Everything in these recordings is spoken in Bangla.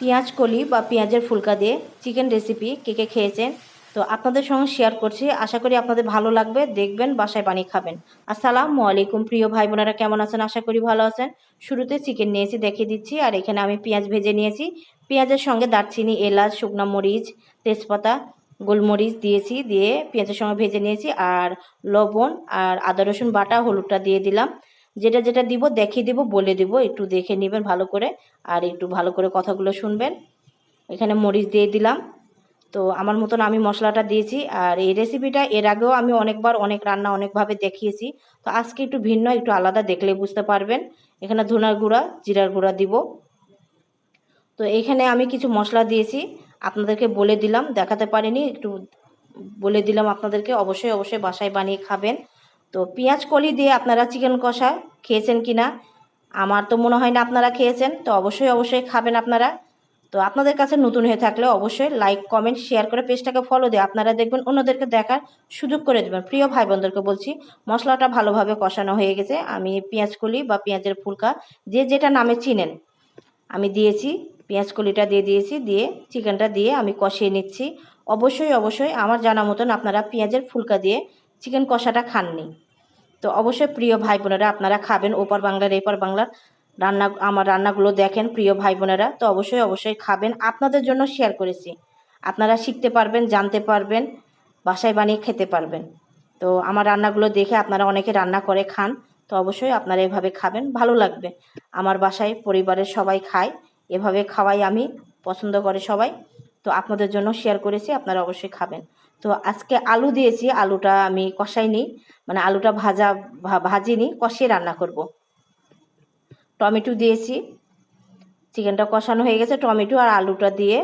পেঁয়াজ কলি বা পেঁয়াজের ফুলকা দিয়ে চিকেন রেসিপি কে কে খেয়েছেন? তো আপনাদের সঙ্গে শেয়ার করছি। আশা করি আপনাদের ভালো লাগবে। দেখবেন, বাসায় বানিয়ে খাবেন। আসসালামু আলাইকুম, প্রিয় ভাই বোনেরা, কেমন আছেন? আশা করি ভালো আছেন। শুরুতে চিকেন নিয়েছি দেখিয়ে দিচ্ছি। আর এখানে আমি পেঁয়াজ ভেজে নিয়েছি। পেঁয়াজের সঙ্গে দারচিনি, এলাচ, শুকনো মরিচ, তেজপাতা, গোলমরিচ দিয়েছি, দিয়ে পেঁয়াজের সঙ্গে ভেজে নিয়েছি। আর লবণ আর আদা রসুন বাটা হলুদটা দিয়ে দিলাম। যেটা যেটা দিব, দেখিয়ে দিব, বলে দিব। একটু দেখে নেবেন ভালো করে আর একটু ভালো করে কথাগুলো শুনবেন। এখানে মরিচ দিয়ে দিলাম। তো আমার মতন আমি মশলাটা দিয়েছি আর এই রেসিপিটা এর আগেও আমি অনেকবার অনেক রান্না অনেকভাবে দেখিয়েছি। তো আজকে একটু ভিন্ন, একটু আলাদা দেখলে বুঝতে পারবেন। এখানে ধনার গুঁড়া, জিরার গুঁড়া দিব। তো এখানে আমি কিছু মশলা দিয়েছি। আপনাদেরকে বলে দিলাম, দেখাতে পারিনি, একটু বলে দিলাম আপনাদেরকে। অবশ্যই অবশ্যই বাসায় বানিয়ে খাবেন। তো পেঁয়াজ কলি দিয়ে আপনারা চিকেন কষা খেয়েছেন কি না আমার তো মনে হয় না আপনারা খেয়েছেন, তো অবশ্যই অবশ্যই খাবেন আপনারা। তো আপনাদের কাছে নতুন হয়ে থাকলে অবশ্যই লাইক কমেন্ট শেয়ার করে পেজটাকে ফলো দিয়ে আপনারা দেখবেন অন্যদেরকে দেখার সুযোগ করে দেবেন। প্রিয় ভাই বোনদেরকে বলছি, মশলাটা ভালোভাবে কষানো হয়ে গেছে। আমি পেঁয়াজ কলি বা পেঁয়াজের ফুলকা যে যেটা নামে চিনেন, আমি দিয়েছি, পেঁয়াজ কলিটা দিয়ে দিয়েছি, দিয়ে চিকেনটা দিয়ে আমি কষিয়ে নিচ্ছি। অবশ্যই অবশ্যই আমার জানা মতন আপনারা পেঁয়াজের ফুলকা দিয়ে চিকেন কষাটা খাননি। তো অবশ্যই প্রিয় ভাই বোনেরা আপনারা খাবেন ওপার বাংলার, এপার বাংলার রান্না, আমার রান্নাগুলো দেখেন প্রিয় ভাই বোনেরা তো অবশ্যই অবশ্যই খাবেন। আপনাদের জন্য শেয়ার করেছি। আপনারা শিখতে পারবেন, জানতে পারবেন, বাসায় বানিয়ে খেতে পারবেন। তো আমার রান্নাগুলো দেখে আপনারা অনেকে রান্না করে খান, তো অবশ্যই আপনারা এভাবে খাবেন, ভালো লাগবে। আমার বাসায় পরিবারের সবাই খায়, এভাবে খাওয়াই আমি, পছন্দ করে সবাই। তো আপনাদের জন্য শেয়ার করেছি, আপনারা অবশ্যই খাবেন। তো আজকে আলু দিয়েছি, আলুটা আমি কষাইনি মানে আলুটা ভাজা ভাজিনি, কষিয়ে রান্না করব। টমেটো দিয়েছি, চিকেনটা কষানো হয়ে গেছে, টমেটো আর আলুটা দিয়ে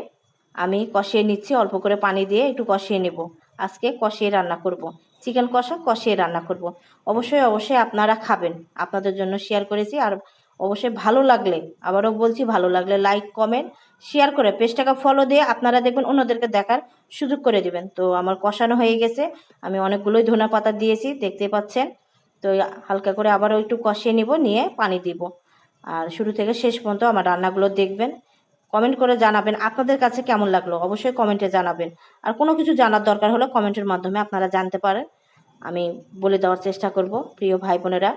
আমি কষিয়ে নিচ্ছি, অল্প করে পানি দিয়ে একটু কষিয়ে নেব। আজকে কষিয়ে রান্না করব। চিকেন কষা, কষিয়ে রান্না করব। অবশ্যই অবশ্যই আপনারা খাবেন। আপনাদের জন্য শেয়ার করেছি, আর অবশ্যই ভালো লাগলে, আবারও বলছি ভালো লাগলে লাইক কমেন্ট শেয়ার করে পেজটাকে ফলো দিয়ে আপনারা দেখবেন অন্যদেরকে দেখার সুযোগ করে দিবেন। তো আমার কষানো হয়ে গেছে, আমি অনেকগুলোই ধনা পাতা দিয়েছি দেখতে পাচ্ছেন। তো হালকা করে আবারও একটু কষিয়ে নিব, নিয়ে পানি দিব। আর শুরু থেকে শেষ পর্যন্ত আমার রান্নাগুলো দেখবেন। কমেন্ট করে জানাবেন আপনাদের কাছে কেমন লাগল, অবশ্যই কমেন্টে জানাবেন। আর কোনো কিছু জানার দরকার হলে কমেন্টের মাধ্যমে আপনারা জানতে পারেন। আমি বলে দেওয়ার চেষ্টা করব, প্রিয় ভাই বোনেরা।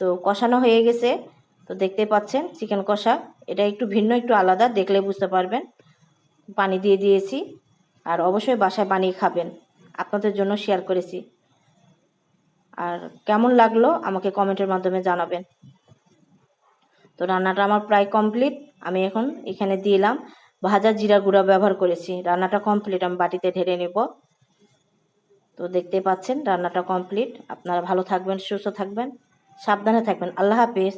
তো কষানো হয়ে গেছে তো দেখতে পাচ্ছেন, চিকেন কষা। এটা একটু ভিন্ন, একটু আলাদা, দেখলে বুঝতে পারবেন। পানি দিয়ে দিয়েছি, আর অবশ্যই বাসায় বানিয়ে খাবেন। আপনাদের জন্য শেয়ার করেছি। আর কেমন লাগল আমাকে কমেন্টের মাধ্যমে জানাবেন। তো রান্নাটা আমার প্রায় কমপ্লিট আমি এখন এখানে দিলাম ভাজা জিরা গুঁড়া ব্যবহার করেছি। রান্নাটা কমপ্লিট আমি বাটিতে ঢেলে নেব। তো দেখতে পাচ্ছেন, রান্নাটা কমপ্লিট আপনারা ভালো থাকবেন, সুস্থ থাকবেন, সাবধানে থাকবেন। আল্লাহ হাফিজ।